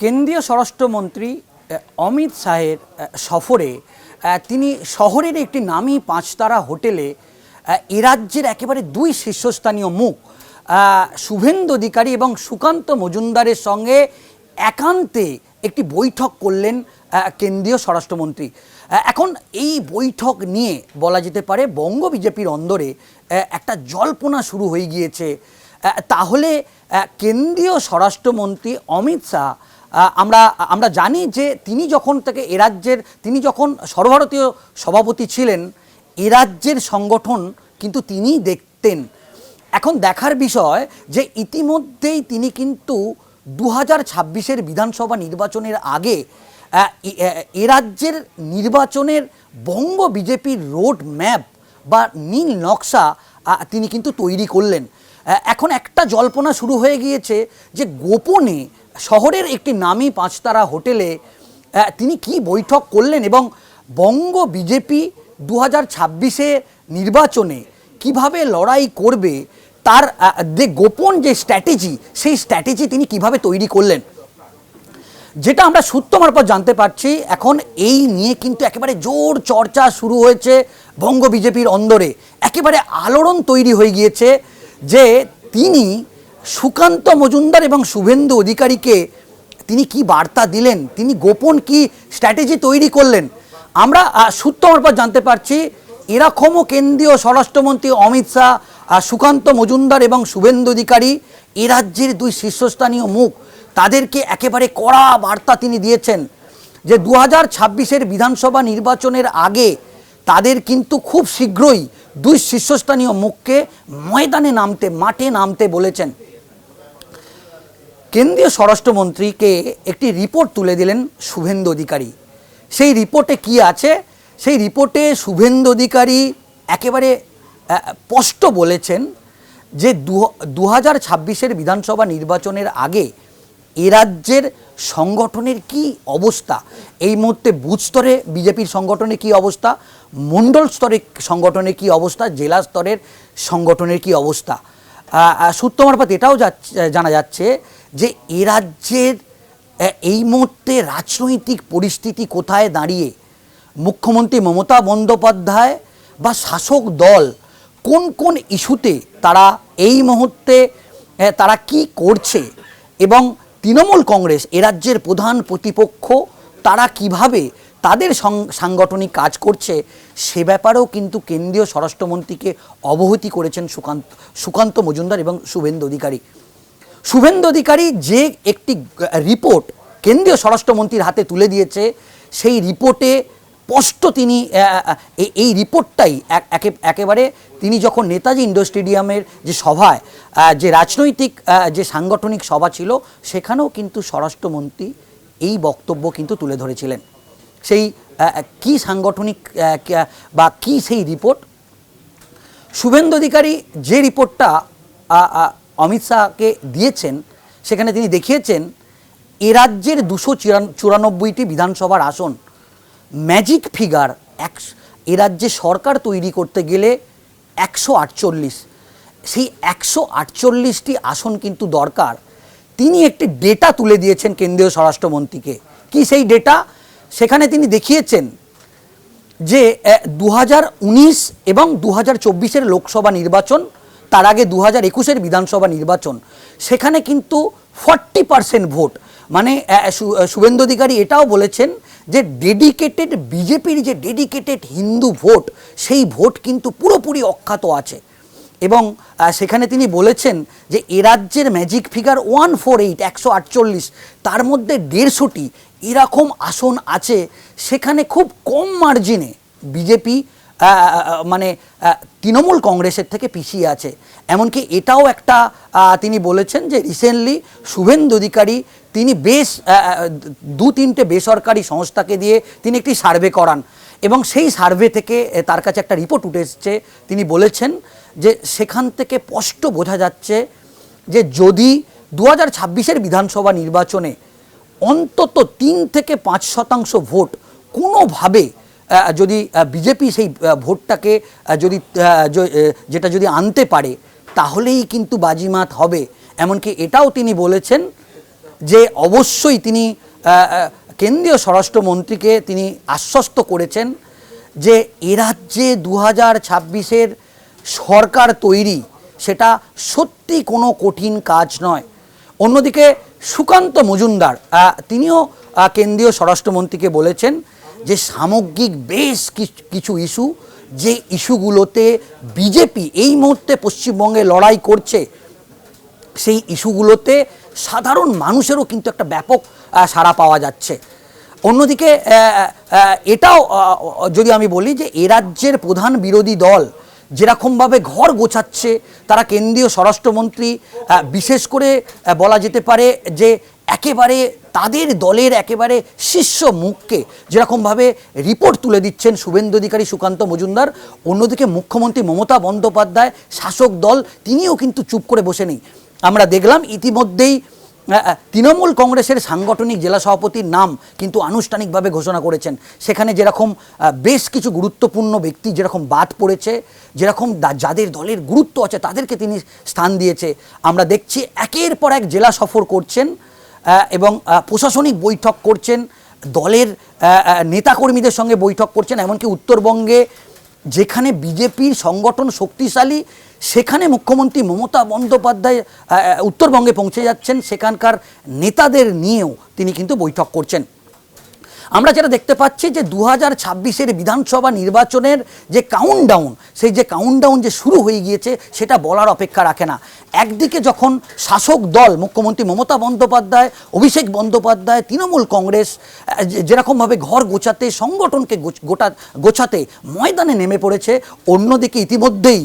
কেন্দ্রীয় স্বরাষ্ট্রমন্ত্রী অমিত শাহের সফরে তিনি শহরের একটি নামী পাঁচতারা হোটেলে, এ রাজ্যের একেবারে দুই শীর্ষস্থানীয় মুখ শুভেন্দু অধিকারী এবং সুকান্ত মজুমদারের সঙ্গে একান্তে একটি বৈঠক করলেন কেন্দ্রীয় স্বরাষ্ট্রমন্ত্রী। এখন এই বৈঠক নিয়ে বলা যেতে পারে বঙ্গ বিজেপির অন্দরে একটা জল্পনা শুরু হয়ে গিয়েছে। তাহলে কেন্দ্রীয় স্বরাষ্ট্রমন্ত্রী অমিত শাহ আমরা আমরা জানি যে তিনি যখন থেকে এ রাজ্যের, তিনি যখন সর্বভারতীয় সভাপতি ছিলেন, এ রাজ্যের সংগঠন কিন্তু তিনিই দেখতেন। এখন দেখার বিষয় যে ইতিমধ্যেই তিনি কিন্তু দু হাজার ছাব্বিশের বিধানসভা নির্বাচনের আগে এ- রাজ্যের নির্বাচনের বঙ্গ বিজেপির রোড ম্যাপ বা নীল নকশা তিনি কিন্তু তৈরি করলেন। এখন একটা জল্পনা শুরু হয়ে গিয়েছে যে গোপনে শহরের একটি নামী পাঁচতারা হোটেলে তিনি কি বৈঠক করলেন এবং বঙ্গ বিজেপি দু হাজার নির্বাচনে কীভাবে লড়াই করবে, তার যে গোপন যে স্ট্র্যাটেজি, সেই স্ট্র্যাটেজি তিনি কীভাবে তৈরি করলেন? যেটা আমরা সূত্র মারফত জানতে পারছি, এখন এই নিয়ে কিন্তু একেবারে জোর চর্চা শুরু হয়েছে বঙ্গ বিজেপির অন্দরে। একেবারে আলোড়ন তৈরি হয়ে গিয়েছে। যে তিনি সুকান্ত মজুমদার এবং শুভেন্দু অধিকারীকে তিনি কি বার্তা দিলেন? তিনি গোপন কি স্ট্র্যাটেজি তৈরি করলেন? আমরা সূত্র মারফত জানতে পারছি, এরকমও কেন্দ্রীয় স্বরাষ্ট্রমন্ত্রী অমিত শাহ সুকান্ত মজুমদার এবং শুভেন্দু অধিকারী এ রাজ্যের দুই শীর্ষস্থানীয় মুখ। তাদেরকে একেবারে কড়া বার্তা তিনি দিয়েছেন যে দু হাজার বিধানসভা নির্বাচনের আগে তাদের কিন্তু খুব শীঘ্রই দুই শীর্ষস্থানীয় মুখকে ময়দানে নামতে, মাঠে নামতে বলেছেন। কেন্দ্রীয় স্বরাষ্ট্রমন্ত্রীকে একটি রিপোর্ট তুলে দিলেন শুভেন্দু অধিকারী। সেই রিপোর্টে কি আছে? সেই রিপোর্টে শুভেন্দু অধিকারী একেবারে স্পষ্ট বলেছেন যে দু হাজার ছাব্বিশের বিধানসভা নির্বাচনের আগে এ রাজ্যের সংগঠনের কি অবস্থা? এই মুহূর্তে বুথ স্তরে বিজেপির সংগঠনের কি অবস্থা? মণ্ডল স্তরে সংগঠনের কি অবস্থা? জেলা স্তরের সংগঠনের কি অবস্থা? সূত্র মারফত এটাও জানা যাচ্ছে যে এ রাজ্যের এই মুহূর্তে রাজনৈতিক পরিস্থিতি কোথায় দাঁড়িয়ে? মুখ্যমন্ত্রী মমতা বন্দ্যোপাধ্যায় বা শাসক দল কোন কোন ইস্যুতে তারা এই মুহূর্তে তারা কি করছে? এবং তৃণমূল কংগ্রেস, এ রাজ্যের প্রধান প্রতিপক্ষ, তারা কীভাবে তাদের সাংগঠনিক কাজ করছে, সে ব্যাপারেও কিন্তু কেন্দ্রীয় স্বরাষ্ট্রমন্ত্রীকে অবহিত করেছেন সুকান্ত সুকান্ত মজুমদার এবং শুভেন্দু অধিকারী। শুভেন্দু অধিকারী যে একটি রিপোর্ট কেন্দ্রীয় স্বরাষ্ট্রমন্ত্রীর হাতে তুলে দিয়েছে, সেই রিপোর্টে স্পষ্ট তিনি এই- রিপোর্টটাই এক- একে- একেবারে তিনি যখন নেতাজি ইন্ডোর স্টেডিয়ামের যে সভায় যে রাজনৈতিক যে সাংগঠনিক সভা ছিল, সেখানেও কিন্তু স্বরাষ্ট্রমন্ত্রী এই বক্তব্য কিন্তু তুলে ধরেছিলেন। সেই কি সাংগঠনিক বা কি সেই রিপোর্ট? শুভেন্দু অধিকারী যে রিপোর্টটা অমিত শাহকে দিয়েছেন, সেখানে তিনি দেখিয়েছেন, এ রাজ্যের দুশো চুরানব্বইটি বিধানসভার আসন ম্যাজিক ফিগার এক, এ রাজ্যে সরকার তৈরি করতে গেলে একশো আটচল্লিশ। সেই একশো আটচল্লিশটি আসন কিন্তু দরকার। তিনি একটি ডেটা তুলে দিয়েছেন কেন্দ্রীয় স্বরাষ্ট্রমন্ত্রীকে। কি সেই ডেটা সেখানে তিনি দেখিয়েছেন যে দু এবং দু হাজার লোকসভা নির্বাচন, তার আগে দু হাজার একুশের বিধানসভা নির্বাচন, সেখানে কিন্তু ফর্টি পার্সেন্ট ভোট মানে শুভেন্দু অধিকারী এটাও বলেছেন যে ডেডিকেটেড বিজেপির যে ডেডিকেটেড হিন্দু ভোট, সেই ভোট কিন্তু পুরোপুরি অখ্যাত আছে। এবং সেখানে তিনি বলেছেন যে এ রাজ্যের magic figure one four eight একশো আটচল্লিশ, তার মধ্যে দেড়শোটি এরকম আসন আছে, সেখানে খুব কম মার্জিনে বিজেপি মানে তৃণমূল কংগ্রেসের থেকে পিছিয়ে আছে। এমনকি এটাও একটা তিনি বলেছেন যে রিসেন্টলি শুভেন্দু অধিকারী তিনি বেশ দু তিনটে বেসরকারি সংস্থাকে দিয়ে তিনি একটি সার্ভে করান। এবং সেই সার্ভে থেকে তার কাছে একটা রিপোর্ট উঠে এসছে। তিনি বলেছেন যে সেখান থেকে স্পষ্ট বোঝা যাচ্ছে যে যদি দু হাজার বিধানসভা নির্বাচনে অন্তত তিন থেকে পাঁচ শতাংশ ভোট কোনোভাবে যদি বিজেপি সেই ভোটটাকে যদি যেটা যদি আনতে পারে, তাহলেই কিন্তু বাজিমাত হবে। এমনকি এটাও তিনি বলেছেন যে অবশ্যই তিনি কেন্দ্রীয় স্বরাষ্ট্রমন্ত্রীকে তিনি আশ্বস্ত করেছেন যে এ রাজ্যে দু হাজার ছাব্বিশের সরকার তৈরি, সেটা সত্যি কোনো কঠিন কাজ নয়। অন্যদিকে সুকান্ত মজুমদার তিনিও কেন্দ্রীয় স্বরাষ্ট্রমন্ত্রীকে বলেছেন যে সামগ্রিক বেশ কিছ- ইস্যু, যে ইস্যুগুলোতে বিজেপি এই মুহূর্তে পশ্চিমবঙ্গে লড়াই করছে, সেই ইস্যুগুলোতে সাধারণ মানুষেরও কিন্তু একটা ব্যাপক সাড়া পাওয়া যাচ্ছে। অন্যদিকে এটাও যদি আমি বলি যে এ রাজ্যের প্রধান বিরোধী দল যেরকমভাবে ঘর গোছাচ্ছে, তারা কেন্দ্রীয় স্বরাষ্ট্রমন্ত্রী বিশেষ করে বলা যেতে পারে যে একেবারে তাদের দলের একেবারে শীর্ষ মুখকে যেরকমভাবে রিপোর্ট তুলে দিচ্ছেন শুভেন্দু অধিকারী সুকান্ত মজুমদার, অন্যদিকে মুখ্যমন্ত্রী মমতা বন্দ্যোপাধ্যায়, শাসক দল, তিনিও কিন্তু চুপ করে বসে নেই। আমরা দেখলাম ইতিমধ্যেই তৃণমূল কংগ্রেসের সাংগঠনিক জেলা সভাপতির নাম কিন্তু আনুষ্ঠানিকভাবে ঘোষণা করেছেন। সেখানে যেরকম বেশ কিছু গুরুত্বপূর্ণ ব্যক্তি যেরকম বাদ পড়েছে, যেরকম যাদের দলের গুরুত্ব আছে তাদেরকে তিনি স্থান দিয়েছে। আমরা দেখছি একের পর এক জেলা সফর করছেন এবং প্রশাসনিক বৈঠক করছেন, দলের নেতাকর্মীদের সঙ্গে বৈঠক করছেন, এমনকি উত্তরবঙ্গে যেখানে বিজেপির সংগঠন শক্তিশালী, সেখানে মুখ্যমন্ত্রী মমতা বন্দ্যোপাধ্যায় উত্তরবঙ্গে পৌঁছে যাচ্ছেন, সেখানকার নেতাদের নিয়েও তিনি কিন্তু বৈঠক করছেন। আমরা যেটা দেখতে পাচ্ছি যে দু হাজার ছাব্বিশের বিধানসভা নির্বাচনের যে কাউন্টডাউন সেই যে কাউন্টডাউন যে শুরু হয়ে গিয়েছে, সেটা বলার অপেক্ষা রাখে না। একদিকে যখন শাসক দল, মুখ্যমন্ত্রী মমতা বন্দ্যোপাধ্যায়, অভিষেক বন্দ্যোপাধ্যায়, তৃণমূল কংগ্রেস যেরকমভাবে ঘর গোছাতে, সংগঠনকে গোটা গোছাতে ময়দানে নেমে পড়েছে, অন্যদিকে ইতিমধ্যেই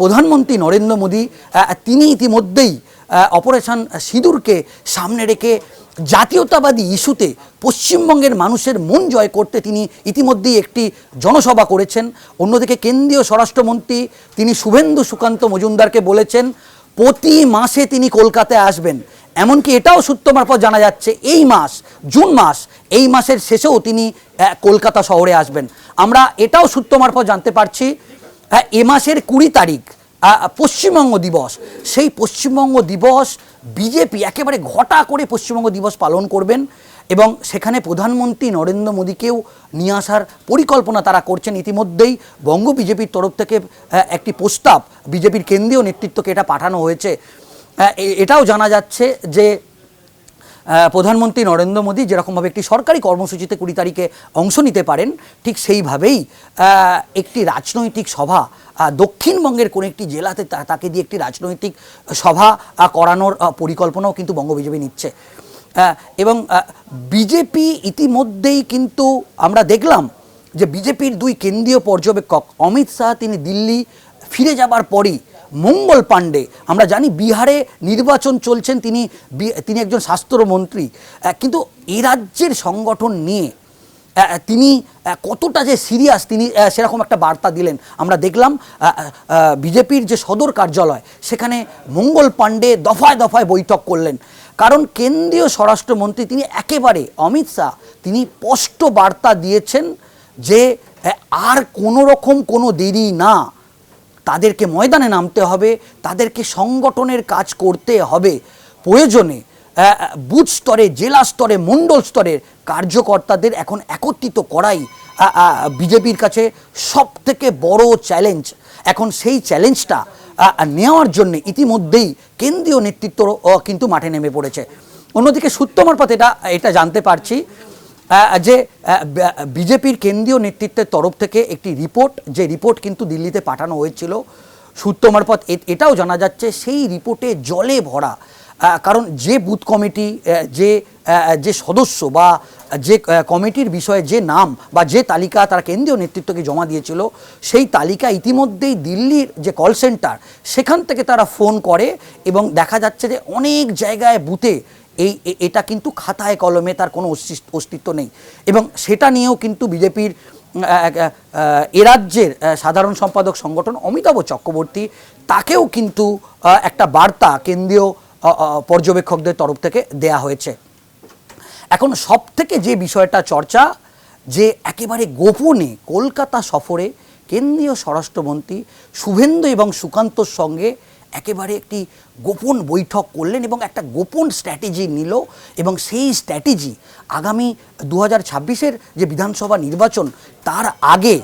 প্রধানমন্ত্রী নরেন্দ্র মোদী তিনি ইতিমধ্যেই অপারেশন সিঁদুরকে সামনে রেখে জাতীয়তাবাদী ইস্যুতে পশ্চিমবঙ্গের মানুষের মন জয় করতে তিনি ইতিমধ্যেই একটি জনসভা করেছেন। অন্যদিকে কেন্দ্রীয় স্বরাষ্ট্রমন্ত্রী তিনি শুভেন্দু সুকান্ত মজুমদারকে বলেছেন, প্রতি মাসে তিনি কলকাতায় আসবেন। এমনকি এটাও সূত্র মারফত জানা যাচ্ছে, এই মাস, জুন মাস, এই মাসের শেষেও তিনি কলকাতা শহরে আসবেন। আমরা এটাও সূত্র মারফত জানতে পারছি, এ মাসের কুড়ি তারিখ পশ্চিমবঙ্গ দিবস। সেই পশ্চিমবঙ্গ দিবস বিজেপি একেবারে ঘটা করে পশ্চিমবঙ্গ দিবস পালন করবেন এবং সেখানে প্রধানমন্ত্রী নরেন্দ্র মোদীকেও নিয়ে আসার পরিকল্পনা তারা করছেন। ইতিমধ্যেই বঙ্গ বিজেপির তরফ থেকে একটি প্রস্তাব বিজেপির কেন্দ্রীয় নেতৃত্বকে এটা পাঠানো হয়েছে। এটাও জানা যাচ্ছে যে প্রধানমন্ত্রী নরেন্দ্র মোদী যেরকমভাবে একটি সরকারি কর্মসূচিতে কুড়ি তারিখে অংশ নিতে পারেন, ঠিক সেইভাবেই একটি রাজনৈতিক সভা দক্ষিণবঙ্গের কোনো একটি জেলাতে তাকে দিয়ে একটি রাজনৈতিক সভা করানোর পরিকল্পনাও কিন্তু বঙ্গ বিজেপি নিচ্ছে। এবং বিজেপি ইতিমধ্যেই কিন্তু আমরা দেখলাম যে বিজেপির দুই কেন্দ্রীয় পর্যবেক্ষক, অমিত শাহ, তিনি দিল্লি ফিরে যাবার পরই মঙ্গল পাণ্ডে। আমরা জানি বিহারে নির্বাচন চলছেন তিনি তিনি একজন স্বাস্থ্যমন্ত্রী। কিন্তু এ রাজ্যের সংগঠন নিয়ে তিনি কতটা যে সিরিয়াস তিনি সেরকম একটা বার্তা দিলেন। আমরা দেখলাম বিজেপির যে সদর কার্যালয়, সেখানে মঙ্গল পাণ্ডে দফায় দফায় বৈঠক করলেন। কারণ কেন্দ্রীয় স্বরাষ্ট্রমন্ত্রী তিনি একেবারে, অমিত শাহ, তিনি স্পষ্ট বার্তা দিয়েছেন যে আর কোনো রকম কোনো দেরি না তাদেরকে ময়দানে নামতে হবে, তাদেরকে সংগঠনের কাজ করতে হবে। প্রয়োজনে বুথ স্তরে, জেলা স্তরে, মণ্ডল স্তরের কার্যকর্তাদের এখন একত্রিত করাই বিজেপির কাছে সব থেকে বড় চ্যালেঞ্জ এখন সেই চ্যালেঞ্জটা নেওয়ার জন্য ইতিমধ্যেই কেন্দ্রীয় নেতৃত্ব কিন্তু মাঠে নেমে পড়েছে। অন্যদিকে সূত্র মারফত এটা এটা জানতে পারছি যে বিজেপির কেন্দ্রীয় নেতৃত্বের তরফ থেকে একটি রিপোর্ট, যে রিপোর্ট কিন্তু দিল্লিতে পাঠানো হয়েছিল, সূত্র মারফত এটাও জানা যাচ্ছে, সেই রিপোর্টে জলে ভরা কারণ যে বুথ কমিটি যে যে সদস্য বা যে কমিটির বিষয়ে যে নাম বা যে তালিকা তারা কেন্দ্রীয় নেতৃত্বকে জমা দিয়েছিল, সেই তালিকা ইতিমধ্যেই দিল্লির যে কল সেন্টার, সেখান থেকে তারা ফোন করে এবং দেখা যাচ্ছে যে অনেক জায়গায় বুথে এই এটা কিন্তু খাতায় কলমে তার কোনো অস্তিত্ব নেই। এবং সেটা নিয়েও কিন্তু বিজেপির এ রাজ্যের সাধারণ সম্পাদক সংগঠন অমিতাভ চক্রবর্তী, তাকেও কিন্তু একটা বার্তা কেন্দ্রীয় পর্যবেক্ষকদের তরফ থেকে দেয়া হয়েছে। এখন সব থেকে যে বিষয়টা চর্চা, যে একেবারে গোপনে কলকাতা সফরে কেন্দ্রীয় স্বরাষ্ট্রমন্ত্রী শুভেন্দু এবং সুকান্তর সঙ্গে একেবারে একটি গোপন বৈঠক করলেন এবং একটা গোপন স্ট্র্যাটেজি নিল এবং সেই স্ট্র্যাটেজি আগামী দু হাজার যে বিধানসভা নির্বাচন, তার আগে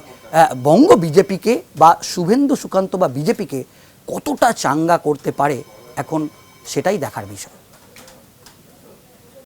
বঙ্গ বিজেপিকে বা শুভেন্দু সুকান্ত বা বিজেপিকে কতটা চাঙ্গা করতে পারে এখন সেটাই দেখার বিষয়।